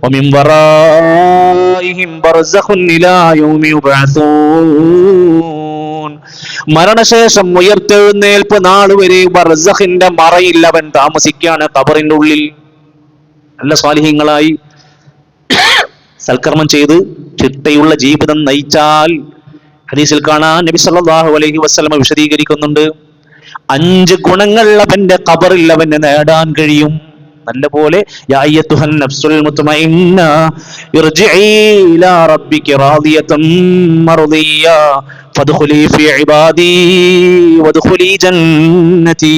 ومن ورائهم برزخ إلى يوم يبعثون മരണശേഷം ഉയർത്തെഴുന്നേൽപ്പ് നാൾ വരെ ബർസഖിന്റെ മറയിൽ അവൻ താമസിക്കാണ് കബറിന്റെ ഉള്ളിൽ നല്ല സ്വാലിഹ്യങ്ങളായി സൽക്കർമ്മം ചെയ്ത് ചിട്ടയുള്ള ജീവിതം നയിച്ചാൽ ഹദീസിൽ കാണാൻ നബി സല്ലല്ലാഹു അലൈഹി വസല്ലമ വിശദീകരിക്കുന്നുണ്ട് അഞ്ച് ഗുണങ്ങൾ അവന്റെ ഖബറിൽ അവന് നേടാൻ കഴിയും നല്ല പോലെ യാ അയ്യത്തുഹൻ നഫ്സുൽ മുത്മഇന്ന ഇർജിഇ ഇലാ റബ്ബിക റാദിയതൻ മർദിയ ഫദ്ഖുലി ഫീ ഇബാദി വദ്ഖുലി ജന്നതി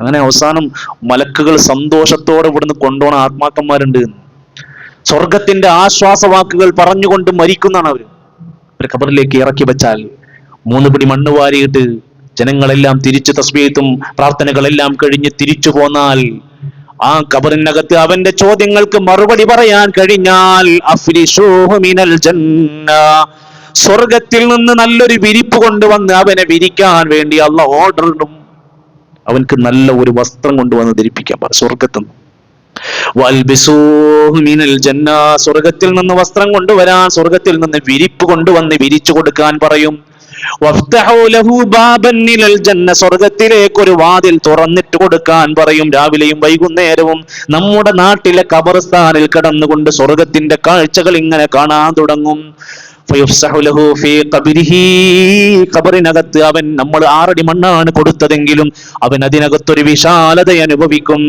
അങ്ങനെ അവസാനം മലക്കുകൾ സന്തോഷത്തോടെ ഇവിടുന്ന് കൊണ്ടുപോണ ആത്മാക്കന്മാരുണ്ട്. സ്വർഗത്തിന്റെ ആശ്വാസവാക്കുകൾ പറഞ്ഞുകൊണ്ട് മരിക്കുന്നതാണ് അവർ ഒരു ഖബറിലേക്ക് ഇറക്കി വെച്ചാൽ മൂന്ന് പിടി മണ്ണ് വാരിയിട്ട് ജനങ്ങളെല്ലാം തിരിച്ചു തസ്ബീത്തും പ്രാർത്ഥനകളെല്ലാം കഴിഞ്ഞ് തിരിച്ചു പോന്നാൽ ആ കബറിനകത്ത് അവന്റെ ചോദ്യങ്ങൾക്ക് മറുപടി പറയാൻ കഴിഞ്ഞാൽ മിനൽ ജന്ന. സ്വർഗത്തിൽ നിന്ന് നല്ലൊരു വിരിപ്പ് കൊണ്ടുവന്ന് അവനെ വിരിക്കാൻ വേണ്ടി അള്ള ഓർഡർ ഇടും. അവനക്ക് നല്ല ഒരു വസ്ത്രം കൊണ്ടുവന്ന് ധരിപ്പിക്കാൻ പറ സ്വർഗത്തുനിന്ന് ജന്ന. സ്വർഗത്തിൽ നിന്ന് വസ്ത്രം കൊണ്ടുവരാൻ സ്വർഗത്തിൽ നിന്ന് വിരിപ്പ് കൊണ്ടുവന്ന് വിരിച്ചു കൊടുക്കാൻ പറയും. സ്വർഗത്തിലേക്ക് ഒരു വാതിൽ തുറന്നിട്ട് കൊടുക്കാൻ പറയും. രാവിലെയും വൈകുന്നേരവും നമ്മുടെ നാട്ടിലെ കബർസ്ഥാനിൽ കിടന്നുകൊണ്ട് സ്വർഗത്തിന്റെ കാഴ്ചകൾ ഇങ്ങനെ കാണാൻ തുടങ്ങും. കബറിനകത്ത് അവൻ നമ്മൾ ആറടി മണ്ണാണ് കൊടുത്തതെങ്കിലും അവൻ അതിനകത്തൊരു വിശാലത അനുഭവിക്കും.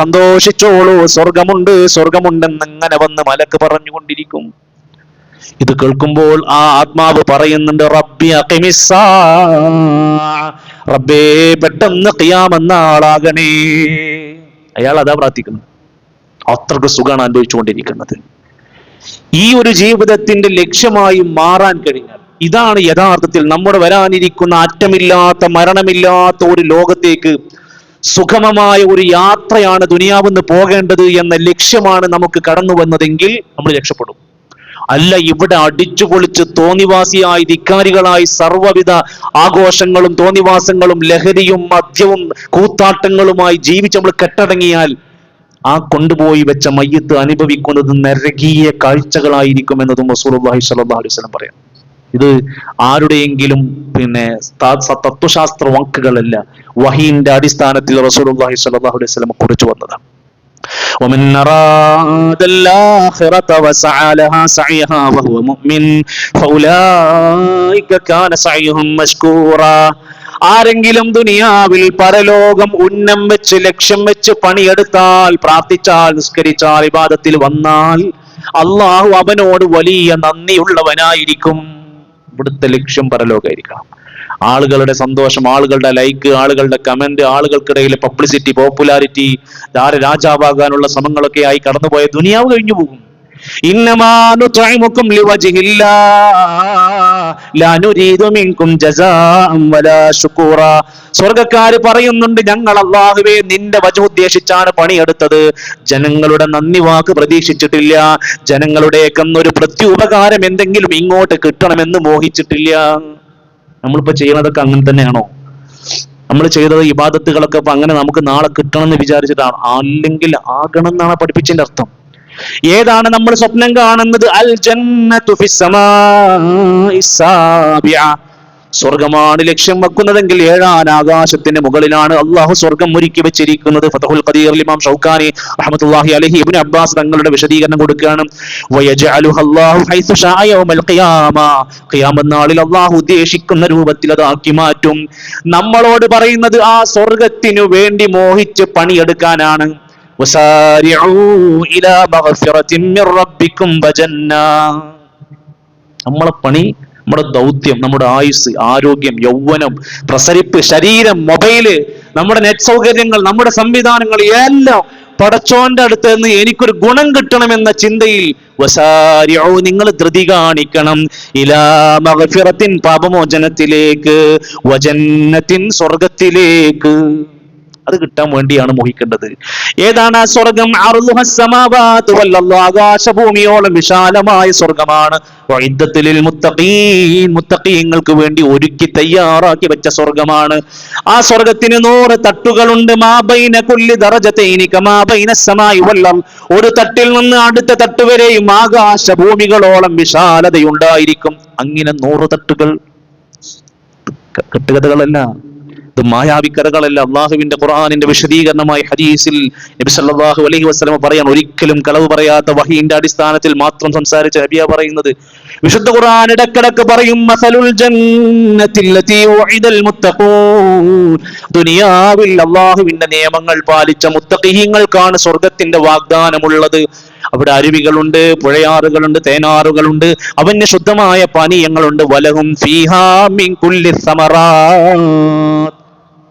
സന്തോഷിച്ചോളൂ സ്വർഗമുണ്ട് സ്വർഗമുണ്ടെന്ന് അങ്ങനെ വന്ന് മലക്ക് പറഞ്ഞുകൊണ്ടിരിക്കും. ഇത് കേൾക്കുമ്പോൾ ആ ആത്മാവ് പറയുന്നുണ്ട് റബ്ബി റബ്ബേ പെട്ടെന്ന് ഖിയാമെന്ന ആളാകണേ അയാൾ അതാ പ്രാർത്ഥിക്കുന്നത് അത്രയ്ക്ക് സുഖമാണ് അനുഭവിച്ചുകൊണ്ടിരിക്കുന്നത്. ഈ ഒരു ജീവിതത്തിന്റെ ലക്ഷ്യമായി മാറാൻ കഴിഞ്ഞാൽ ഇതാണ് യഥാർത്ഥത്തിൽ നമ്മുടെ വരാനിരിക്കുന്ന അറ്റമില്ലാത്ത മരണമില്ലാത്ത ഒരു ലോകത്തേക്ക് സുഗമമായ ഒരു യാത്രയാണ് ദുനിയാവെന്ന് പോകേണ്ടത് എന്ന ലക്ഷ്യമാണ് നമുക്ക് കടന്നു വന്നതെങ്കിൽ നമ്മൾ രക്ഷപ്പെടും. അല്ല ഇവിടെ അടിച്ചു പൊളിച്ച് തോന്നിവാസിയായി ധിക്കാരികളായി സർവവിധ ആഘോഷങ്ങളും തോന്നിവാസങ്ങളും ലഹരിയും മദ്യവും കൂത്താട്ടങ്ങളുമായി ജീവിച്ച് നമ്മൾ കെട്ടടങ്ങിയാൽ ആ കൊണ്ടുപോയി വെച്ച മയ്യത്ത് അനുഭവിക്കുന്നത് നരകീയ കാഴ്ചകളായിരിക്കും എന്നതും സ്വല്ലല്ലാഹു അലൈഹി വസല്ലം പറയാം. ഇത് ആരുടെയെങ്കിലും പിന്നെ തത്വശാസ്ത്ര വാക്കുകളല്ല വഹീന്റെ അടിസ്ഥാനത്തിൽ റസൂലുള്ളാഹി സ്വല്ലല്ലാഹു അലൈഹി വസല്ലം കുറിച്ചു വന്നതാണ്. ومن أراد الآخرة وسعى لها سعيها وهو مؤمن فأولئك كان سعيهم مشكورا ആരെങ്കിലും ദുനിയാവിൽ പരലോകം ഉന്നം വെച്ച് ലക്ഷ്യം വെച്ച് പണിയെടുത്താൽ പ്രാർത്ഥിച്ചാൽ നിസ്കരിച്ചാൽ ഇബാദത്തിൽ വന്നാൽ അള്ളാഹു അവനോട് വലിയ നന്ദിയുള്ളവനായിരിക്കും ഇവിടുത്തെ ലക്ഷ്യം പരലോകമായിരിക്കണം ആളുകളുടെ സന്തോഷം ആളുകളുടെ ലൈക്ക് ആളുകളുടെ കമന്റ് ആളുകൾക്കിടയിൽ പബ്ലിസിറ്റി പോപ്പുലാരിറ്റി ധാര രാജാവാകാനുള്ള ശ്രമങ്ങളൊക്കെ ആയി കടന്നുപോയ ദുനിയാവ് കഴിഞ്ഞു പോകും. സ്വർഗക്കാര് പറയുന്നുണ്ട് ഞങ്ങൾ അള്ളാഹുവേ നിന്റെ വജ ഉദ്ദേശിച്ചാണ് പണിയെടുത്തത്. ജനങ്ങളുടെ നന്ദി വാക്ക് പ്രതീക്ഷിച്ചിട്ടില്ല. ജനങ്ങളുടെയൊക്കെ പ്രത്യുപകാരം എന്തെങ്കിലും ഇങ്ങോട്ട് കിട്ടണമെന്ന് മോഹിച്ചിട്ടില്ല. നമ്മളിപ്പോ ചെയ്യുന്നതൊക്കെ അങ്ങനെ തന്നെയാണോ? നമ്മൾ ചെയ്തത് ഇബാദത്തുകളൊക്കെ ഇപ്പൊ അങ്ങനെ നമുക്ക് നാളെ കിട്ടണം എന്ന് വിചാരിച്ചിട്ടാണ്? അല്ലെങ്കിൽ ആകണം എന്നാണ് പഠിപ്പിച്ചതിന്റെ അർത്ഥം. ഏതാണ് നമ്മൾ സ്വപ്നം കാണുന്നത്? അൽ ജന്നത്തു ഫിസ് സമാഇ സാബിഅ. സ്വർഗമാണ് ലക്ഷ്യം വെക്കുന്നതെങ്കിൽ ഏഴാൻ ആകാശത്തിന്റെ മുകളിലാണ്. അള്ളാഹു സ്വർഗം ഒരുക്കി വെച്ചിരിക്കുന്നത്. ഫതഹുൽ ഖദീർ ഇമാം ഷൗക്കാനി റഹ്മത്തുള്ളാഹി അലൈഹി ഇബ്നു അബ്ബാസ് തങ്ങളുടെ വിശദീകരണം കൊടുക്കുകയാണ്. ഷാഅ യൗമൽ ഖിയാമ. അള്ളാഹു ഉദ്ദേശിക്കുന്ന രൂപത്തിൽ അതാക്കി മാറ്റും. നമ്മളോട് പറയുന്നത് ആ സ്വർഗത്തിനു വേണ്ടി മോഹിച്ച് പണിയെടുക്കാനാണ്. നമ്മളെ പണി നമ്മുടെ ദൗത്യം നമ്മുടെ ആയുസ് ആരോഗ്യം യൗവനം പ്രസരിപ്പ് ശരീരം മൊബൈൽ നമ്മുടെ നെറ്റ് സൗകര്യങ്ങൾ നമ്മുടെ സംവിധാനങ്ങൾ എല്ലാം പടച്ചോന്റെ അടുത്ത് നിന്ന് എനിക്കൊരു ഗുണം കിട്ടണമെന്ന ചിന്തയിൽ വസാരിയോ നിങ്ങൾ ധൃതി കാണിക്കണം. ഇലാ പാപമോചനത്തിലേക്ക് വജന്നത്തിൻ സ്വർഗത്തിലേക്ക് അത് കിട്ടാൻ വേണ്ടിയാണ് മോഹിക്കേണ്ടത്. ഏതാണ് ആ സ്വർഗം. ആകാശഭൂമിയോളം വിശാലമായ സ്വർഗമാണ്. മുത്തക്കീങ്ങൾക്ക് വേണ്ടി ഒരുക്കി തയ്യാറാക്കി വെച്ച സ്വർഗമാണ്. ആ സ്വർഗത്തിന് നൂറ് തട്ടുകളുണ്ട്. മാബൈന കുല്ലി ദറജതൈനി മാബൈന സമായി വല്ലം. ഒരു തട്ടിൽ നിന്ന് അടുത്ത തട്ട് വരെയും ആകാശ ഭൂമികളോളം വിശാലതയുണ്ടായിരിക്കും. അങ്ങനെ നൂറ് തട്ടുകൾ കെട്ടുകഥകളല്ല. ഇത് മായാവിക്കഥകളല്ല അള്ളാഹുവിന്റെ ഖുർആാനിന്റെ വിശദീകരണമായി ഹദീസിൽ നബി സല്ലല്ലാഹു അലൈഹി വസല്ലം പറയാൻ ഒരിക്കലും കളവ് പറയാത്ത വഹീന്റെ അടിസ്ഥാനത്തിൽ മാത്രം സംസാരിച്ച നബിയ പറയുന്നത്. വിശുദ്ധ ഖുർആൻ ഇടക്കിടക്ക് പറയും മസലുൽ ദുനിയാവിൽ അള്ളാഹുവിന്റെ നിയമങ്ങൾ പാലിച്ച മുത്തഖീങ്ങൾക്കാണ് സ്വർഗത്തിന്റെ വാഗ്ദാനമുള്ളത്. അവിടെ അരുവികളുണ്ട് പുഴയാറുകളുണ്ട് തേനാറുകളുണ്ട്. അവന് ശുദ്ധമായ പാനീയങ്ങളുണ്ട്. വലഹും ഫീഹാ മിൻ കുല്ലി സമറാത്ത്.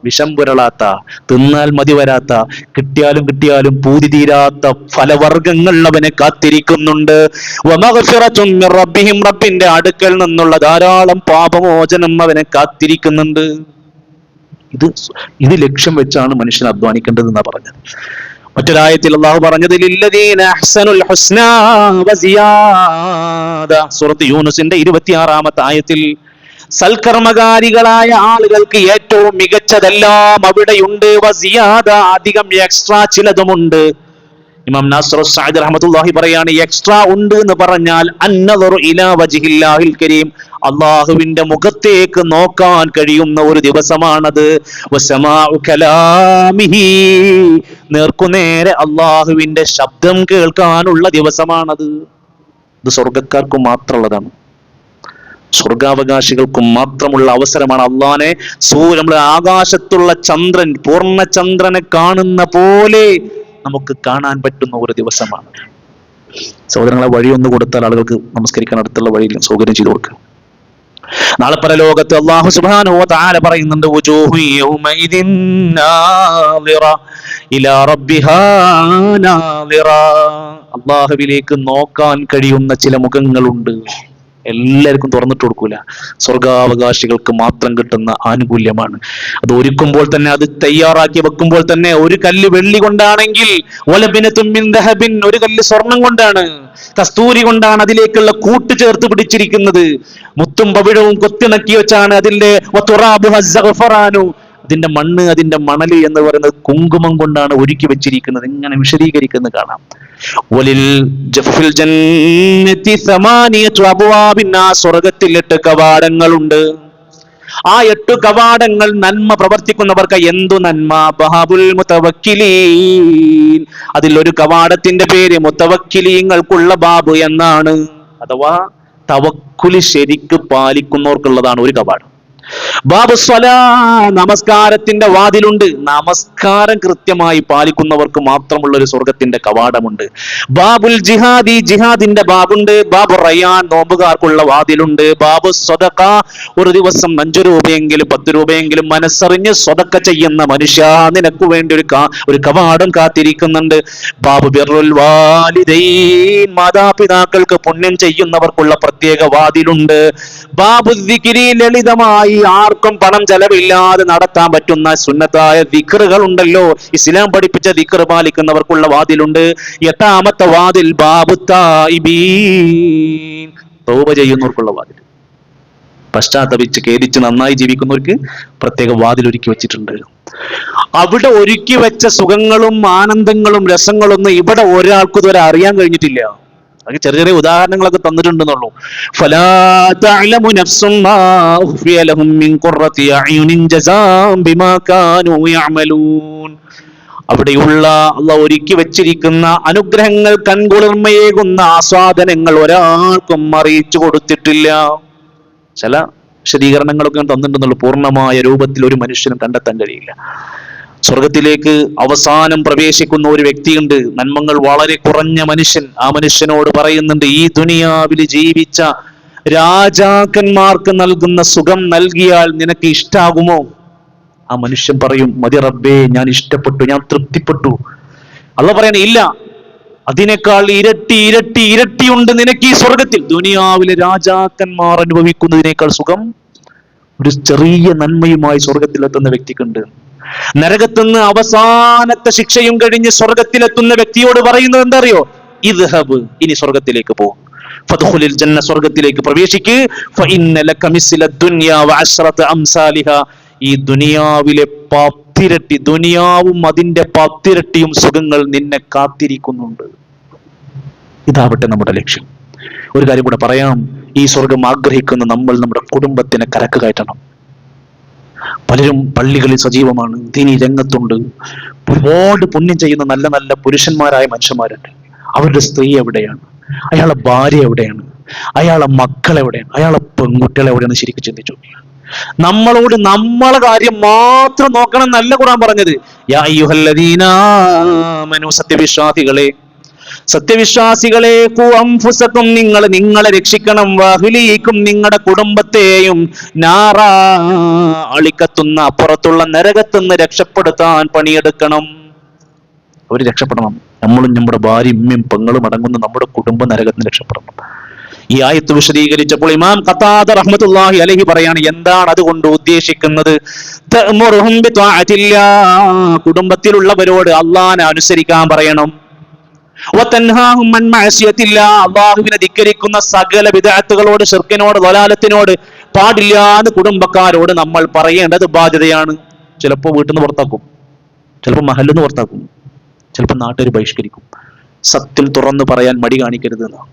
വിഷം പുരളാത്ത തിന്നാൽ മതി വരാത്ത കിട്ടിയാലും കിട്ടിയാലും പൂതി തീരാത്ത ഫലവർഗങ്ങൾ അവനെ കാത്തിരിക്കുന്നുണ്ട്. റബ്ബിഹിം റബ്ബിന്റെ അടുക്കൽ നിന്നുള്ള ധാരാളം പാപമോചനം അവനെ കാത്തിരിക്കുന്നുണ്ട്. ഇത് ഇത് ലക്ഷ്യം വെച്ചാണ് മനുഷ്യൻ അധ്വാനിക്കേണ്ടത് എന്നാ പറഞ്ഞത്. മറ്റൊരായത്തിൽ അള്ളാഹു പറഞ്ഞത് സൂറത്ത് യൂനുസിന്റെ ഇരുപത്തിയാറാമത്തെ ആയത്തിൽ സൽക്കർമ്മകാരികളായ ആളുകൾക്ക് ഏറ്റവും മികച്ചതെല്ലാം അവിടെയുണ്ട്. വസിയാദ അധികം എക്സ്ട്രാ ചിലതുമുണ്ട്. ഇമാം നാസർ സാദ് റഹ്മത്തുള്ളാഹി പറയാണ് എക്സ്ട്രാ ഉണ്ട് എന്ന് പറഞ്ഞാൽ അന്നദറു ഇലാ വജ്ഹില്ലാഹിൽ കരീം. അള്ളാഹുവിന്റെ മുഖത്തേക്ക് നോക്കാൻ കഴിയുന്ന ഒരു ദിവസമാണത്. നേർക്കുനേരെ അള്ളാഹുവിന്റെ ശബ്ദം കേൾക്കാനുള്ള ദിവസമാണത്. ഇത് സ്വർഗക്കാർക്ക് മാത്രമുള്ളതാണ്. സ്വർഗാവകാശികൾക്കും മാത്രമുള്ള അവസരമാണ് അള്ളാനെ സൂര്യ നമ്മുടെ ആകാശത്തുള്ള ചന്ദ്രൻ പൂർണചന്ദ്രനെ കാണുന്ന പോലെ നമുക്ക് കാണാൻ പറ്റുന്ന ഒരു ദിവസമാണ്. സഹോദരങ്ങളെ വഴി ഒന്ന് കൊടുത്താൽ ആളുകൾക്ക് നമസ്കരിക്കാൻ അടുത്തുള്ള വഴിയിൽ സൗകര്യം ചെയ്തു കൊടുക്കുക. നാളെ പല ലോകത്ത് അള്ളാഹു സുബ്ഹാനഹു താര പറയുന്നുണ്ട് അള്ളാഹുവിലേക്ക് നോക്കാൻ കഴിയുന്ന ചില മുഖങ്ങളുണ്ട്. എല്ലാവർക്കും തുറന്നിട്ട് കൊടുക്കൂല. സ്വർഗാവകാശികൾക്ക് മാത്രം കിട്ടുന്ന ആനുകൂല്യമാണ്. അത് ഒരുക്കുമ്പോൾ തന്നെ അത് തയ്യാറാക്കി വെക്കുമ്പോൾ തന്നെ ഒരു കല്ല് വെള്ളി കൊണ്ടാണെങ്കിൽ ഒരു കല്ല് സ്വർണം കൊണ്ടാണ്. കസ്തൂരി കൊണ്ടാണ് അതിലേക്കുള്ള കൂട്ട് ചേർത്ത് പിടിച്ചിരിക്കുന്നത്. മുത്തും പവിഴവും കൊത്തിണക്കി വെച്ചാണ് അതിന്റെ. അതിന്റെ മണ്ണ് അതിന്റെ മണൽ എന്ന് പറയുന്നത് കുങ്കുമം കൊണ്ടാണ് ഒരുക്കി വെച്ചിരിക്കുന്നത്. ഇങ്ങനെ വിശദീകരിക്കുന്നത് കാണാം. വലിൽ ജഫിൽ കവാടങ്ങളുണ്ട്. ആ എട്ടു കവാടങ്ങൾ നന്മ പ്രവർത്തിക്കുന്നവർക്ക് എന്തു നന്മ? ബഹാബുൽ അതിൽ ഒരു കവാടത്തിന്റെ പേര് മുത്തവക്കിലീങ്ങൾക്കുള്ള ബാബു എന്നാണ്. അഥവാ തവക്കുലി ശരിക്ക് പാലിക്കുന്നവർക്കുള്ളതാണ് ഒരു കവാടം. ബാബു സ്വലാ നമസ്കാരത്തിന്റെ വാതിലുണ്ട്. നമസ്കാരം കൃത്യമായി പാലിക്കുന്നവർക്ക് മാത്രമുള്ള ഒരു സ്വർഗത്തിന്റെ കവാടമുണ്ട്. ബാബുൽ ജിഹാദി ജിഹാദിന്റെ ബാബുണ്ട്. ബാബു റയ്യാൻ നോമ്പുകാർക്കുള്ള വാതിലുണ്ട്. ബാബു സ്വതക്ക ഒരു ദിവസം അഞ്ചു രൂപയെങ്കിലും പത്ത് രൂപയെങ്കിലും മനസ്സറിഞ്ഞ് സ്വതക്ക ചെയ്യുന്ന മനുഷ്യ നിനക്ക് വേണ്ടി ഒരു ഒരു കവാടം കാത്തിരിക്കുന്നുണ്ട്. ബാബു ബിറുൽ വാലിദൈൻ മാതാപിതാക്കൾക്ക് പുണ്യം ചെയ്യുന്നവർക്കുള്ള പ്രത്യേക വാതിലുണ്ട്. ബാബു ലളിതമായി ആർക്കും പണം ചെലവില്ലാതെ നടത്താൻ പറ്റുന്ന സുന്നത്തായ ദിക്റുകൾ ഉണ്ടല്ലോ. ഇസ്ലാം പഠിപ്പിച്ച ദിക്ർ പാലിക്കുന്നവർക്കുള്ള വാതിലുണ്ട്. എട്ടാമത്തെ വാതിൽ ചെയ്യുന്നവർക്കുള്ള വാതിൽ. പശ്ചാത്തപിച്ച് ഖേദിച്ച് നന്നായി ജീവിക്കുന്നവർക്ക് പ്രത്യേക വാതിൽ ഒരുക്കി വെച്ചിട്ടുണ്ട്. അവിടെ ഒരുക്കി വെച്ച സുഖങ്ങളും ആനന്ദങ്ങളും രസങ്ങളൊന്നും ഇവിടെ ഒരാൾക്കും ഇതുവരെ അറിയാൻ കഴിഞ്ഞിട്ടില്ല. അതൊക്കെ ചെറിയ ചെറിയ ഉദാഹരണങ്ങളൊക്കെ തന്നിട്ടുണ്ടെന്നുള്ളൂ. അവിടെയുള്ള അള്ള ഒരുക്കി വെച്ചിരിക്കുന്ന അനുഗ്രഹങ്ങൾ കൺകുളിർമയേകുന്ന ആസ്വാദനങ്ങൾ ഒരാൾക്കും അറിയിച്ചു കൊടുത്തിട്ടില്ല. ചില വിശദീകരണങ്ങളൊക്കെ തന്നിട്ടുണ്ടെന്നുള്ളൂ. പൂർണമായ രൂപത്തിൽ ഒരു മനുഷ്യനും കണ്ടെത്താൻ കഴിയില്ല. സ്വർഗത്തിലേക്ക് അവസാനം പ്രവേശിക്കുന്ന ഒരു വ്യക്തിയുണ്ട്. നന്മങ്ങൾ വളരെ കുറഞ്ഞ മനുഷ്യൻ. ആ മനുഷ്യനോട് പറയുന്നുണ്ട് ഈ ദുനിയാവിൽ ജീവിച്ച രാജാക്കന്മാർക്ക് നൽകുന്ന സുഖം നൽകിയാൽ നിനക്ക് ഇഷ്ടാകുമോ? ആ മനുഷ്യൻ പറയും മതി റബ്ബേ ഞാൻ ഇഷ്ടപ്പെട്ടു ഞാൻ തൃപ്തിപ്പെട്ടു. അല്ല പറയണ ഇല്ല അതിനേക്കാൾ ഇരട്ടി ഇരട്ടി ഇരട്ടിയുണ്ട് നിനക്ക് ഈ സ്വർഗത്തിൽ ദുനിയാവിലെ രാജാക്കന്മാർ അനുഭവിക്കുന്നതിനേക്കാൾ സുഖം ഒരു ചെറിയ നന്മയുമായി സ്വർഗത്തിലെത്തുന്ന വ്യക്തിക്കുണ്ട്. നരകത്തുനിന്ന് അവസാനത്തെ ശിക്ഷയും കഴിഞ്ഞ് സ്വർഗത്തിലെത്തുന്ന വ്യക്തിയോട് പറയുന്നത് എന്തറിയോ? ഇദ്ഹബ്. ഇനി സ്വർഗത്തിലേക്ക് പോ. ഫദ്ഖുലിൽ ജന്ന സ്വർഗത്തിലേക്ക് പ്രവേശിക്ക്. ഈ ദുനിയാവിലെ പത്തിരട്ടി ദുനിയാവും അതിന്റെ പത്തിരട്ടിയും സുഖങ്ങൾ നിന്നെ കാത്തിരിക്കുന്നുണ്ട്. ഇതാവട്ടെ നമ്മുടെ ലക്ഷ്യം. ഒരു കാര്യം കൂടെ പറയാം. ഈ സ്വർഗം ആഗ്രഹിക്കുന്ന നമ്മൾ നമ്മുടെ കുടുംബത്തിനെ കരക്ക് കയറ്റണം. പലരും പള്ളികളിൽ സജീവമാണ് ദീനി രംഗത്തുണ്ട്. ഒരുപാട് പുണ്യം ചെയ്യുന്ന നല്ല നല്ല പുരുഷന്മാരായ മനുഷ്യന്മാരുണ്ട്. അവരുടെ സ്ത്രീ എവിടെയാണ്? അയാളെ ഭാര്യ എവിടെയാണ്? അയാളെ മക്കൾ എവിടെയാണ്? അയാളെ പെൺകുട്ടികൾ എവിടെയാണ് ശരിക്കും ചിന്തിച്ചു നമ്മളോട് നമ്മളെ കാര്യം മാത്രം നോക്കണം എന്നല്ല ഖുറാൻ പറഞ്ഞത്. യാ സത്യവിശ്വാസികളെ സത്യവിശ്വാസികളെ കു അംഫുസക്കും നിങ്ങൾ നിങ്ങളെ രക്ഷിക്കണം. വാഹുലീക്കും നിങ്ങളുടെ കുടുംബത്തെയും നാറാ അളിക്കത്തുന്ന അപ്പുറത്തുള്ള നരകത്തുനിന്ന് രക്ഷപ്പെടുത്താൻ പണിയെടുക്കണം. അവർ രക്ഷപ്പെടണം. നമ്മളും നമ്മുടെ ഭാര്യയും ഉമ്മയും പെങ്ങളും അടങ്ങുന്ന നമ്മുടെ കുടുംബ നരകത്തിന് രക്ഷപ്പെടണം. ഈ ആയത്ത് വിശദീകരിച്ചപ്പോൾ ഇമാം ഖത്താദ റഹ്മത്തുള്ളാഹി അലൈഹി പറയാണ് എന്താണ് അതുകൊണ്ട് ഉദ്ദേശിക്കുന്നത്. കുടുംബത്തിലുള്ളവരോട് അള്ളാഹിനെ അനുസരിക്കാൻ പറയണം. അള്ളാഹുവിനെ ധിക്കരിക്കുന്ന സകല വിദാത്തുകളോട് ഷിർക്കിനോട് ദലാലത്തിനോട് പാടില്ലാതെ കുടുംബക്കാരോട് നമ്മൾ പറയേണ്ടത് ബാധ്യതയാണ്. ചിലപ്പോൾ വീട്ടിൽ നിന്ന് പുറത്താക്കും. ചിലപ്പോൾ മഹലിൽ നിന്ന് പുറത്താക്കും. ചിലപ്പോൾ നാട്ടുകാർ ബഹിഷ്കരിക്കും. സത്യം തുറന്നു പറയാൻ മടി കാണിക്കരുത് എന്നാണ്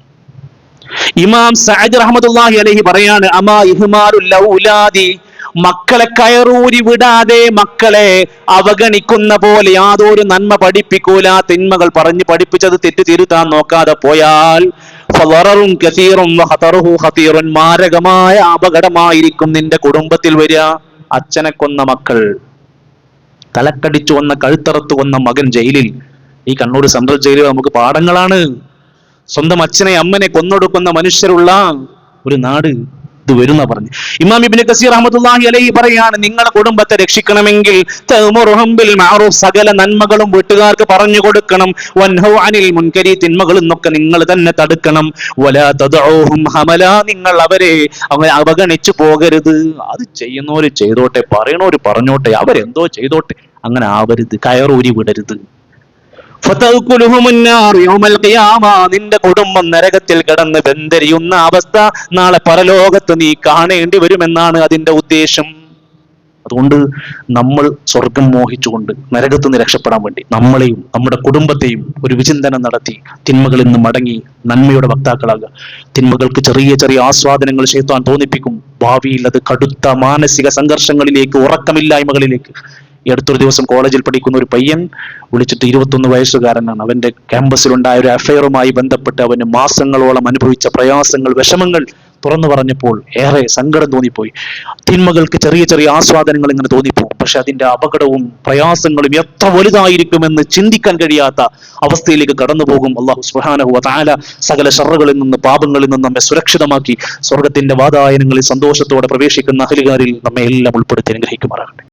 ഇമാം സഹജ് റഹ്മത്തുള്ളാഹി അലൈഹി പറയാണ് അമാ ഇഹ്മാലുൽ ഔലാദി മക്കളെ കയറൂരി വിടാതെ മക്കളെ അവഗണിക്കുന്ന പോലെ യാതൊരു നന്മ പഠിപ്പിക്കൂല. തിന്മകൾ പറഞ്ഞ് പഠിപ്പിച്ചത് തെറ്റ് തിരുത്താൻ നോക്കാതെ പോയാൽ ഖതീറുൻ മാരകമായ അപകടമായിരിക്കും നിന്റെ കുടുംബത്തിൽ വരിക. അച്ഛനെ കൊന്ന മക്കൾ തലക്കടിച്ചു വന്ന കഴുത്തറത്ത് കൊന്ന മകൻ ജയിലിൽ. ഈ കണ്ണൂർ സെൻട്രൽ ജയിലിൽ നമുക്ക് പാഠങ്ങളാണ്. സ്വന്തം അച്ഛനെ അമ്മനെ കൊന്നൊടുക്കുന്ന മനുഷ്യരുള്ള ഒരു നാട് ഇത് വരുന്ന പറഞ്ഞു. ഇമാം ഇബ്നു കസീർ അഹമ്മദുല്ലാഹി അലൈഹി പറയാണ് നിങ്ങളുടെ കുടുംബത്തെ രക്ഷിക്കണമെങ്കിൽ സകല നന്മകളും വീട്ടുകാർക്ക് പറഞ്ഞു കൊടുക്കണം. അനിൽ മുൻകരി തിന്മകളും ഒക്കെ നിങ്ങൾ തന്നെ തടുക്കണം. വലാ ഹമല നിങ്ങൾ അവരെ അവരെ അവഗണിച്ചു പോകരുത്. അത് ചെയ്യുന്നവര് ചെയ്തോട്ടെ പറയണോര് പറഞ്ഞോട്ടെ അവരെന്തോ ചെയ്തോട്ടെ. അങ്ങനെ ആവരുത് കയറൂരി വിടരുത്. നിന്റെ കുടുംബം നരകത്തിൽ കിടന്ന് ബന്ധരിയുന്ന അവസ്ഥ നാളെ പരലോകത്ത് നീ കാണേണ്ടി വരുമെന്നാണ് അതിന്റെ ഉദ്ദേശം. അതുകൊണ്ട് നമ്മൾ സ്വർഗം മോഹിച്ചുകൊണ്ട് നരകത്ത് നിന്ന് രക്ഷപ്പെടാൻ വേണ്ടി നമ്മളെയും നമ്മുടെ കുടുംബത്തെയും ഒരു വിചിന്തനം നടത്തി തിന്മകളിൽ നിന്ന് മടങ്ങി നന്മയുടെ വക്താക്കളാകുക. തിന്മകൾക്ക് ചെറിയ ചെറിയ ആസ്വാദനങ്ങൾ ചെയ്താൻ തോന്നിപ്പിക്കും. ഭാവിയിൽ അത് കടുത്ത മാനസിക സംഘർഷങ്ങളിലേക്ക് ഉറക്കമില്ലായ്മകളിലേക്ക് ഈ അടുത്തൊരു ദിവസം കോളേജിൽ പഠിക്കുന്ന ഒരു പയ്യൻ വിളിച്ചിട്ട് ഇരുപത്തൊന്ന് വയസ്സുകാരനാണ്. അവന്റെ ക്യാമ്പസിലുണ്ടായ ഒരു അഫയറുമായി ബന്ധപ്പെട്ട് അവന് മാസങ്ങളോളം അനുഭവിച്ച പ്രയാസങ്ങൾ വിഷമങ്ങൾ തുറന്നു പറഞ്ഞപ്പോൾ ഏറെ സങ്കടം തോന്നിപ്പോയി. തിന്മകൾക്ക് ചെറിയ ചെറിയ ആസ്വാദനങ്ങൾ ഇങ്ങനെ തോന്നിപ്പോകും. പക്ഷെ അതിന്റെ അപകടവും പ്രയാസങ്ങളും എത്ര വലുതായിരിക്കുമെന്ന് ചിന്തിക്കാൻ കഴിയാത്ത അവസ്ഥയിലേക്ക് കടന്നു പോകും അള്ളാഹു സുബ്ഹാനഹു വതആല സകല ഷറുകളിൽ നിന്ന് പാപങ്ങളിൽ നിന്ന് നമ്മെ സുരക്ഷിതമാക്കി സ്വർഗത്തിന്റെ വാതായനങ്ങളിൽ സന്തോഷത്തോടെ പ്രവേശിക്കുന്ന അഹലുകാരിൽ നമ്മെ എല്ലാം ഉൾപ്പെടുത്തി അനുഗ്രഹിക്കുമാറാകട്ടെ.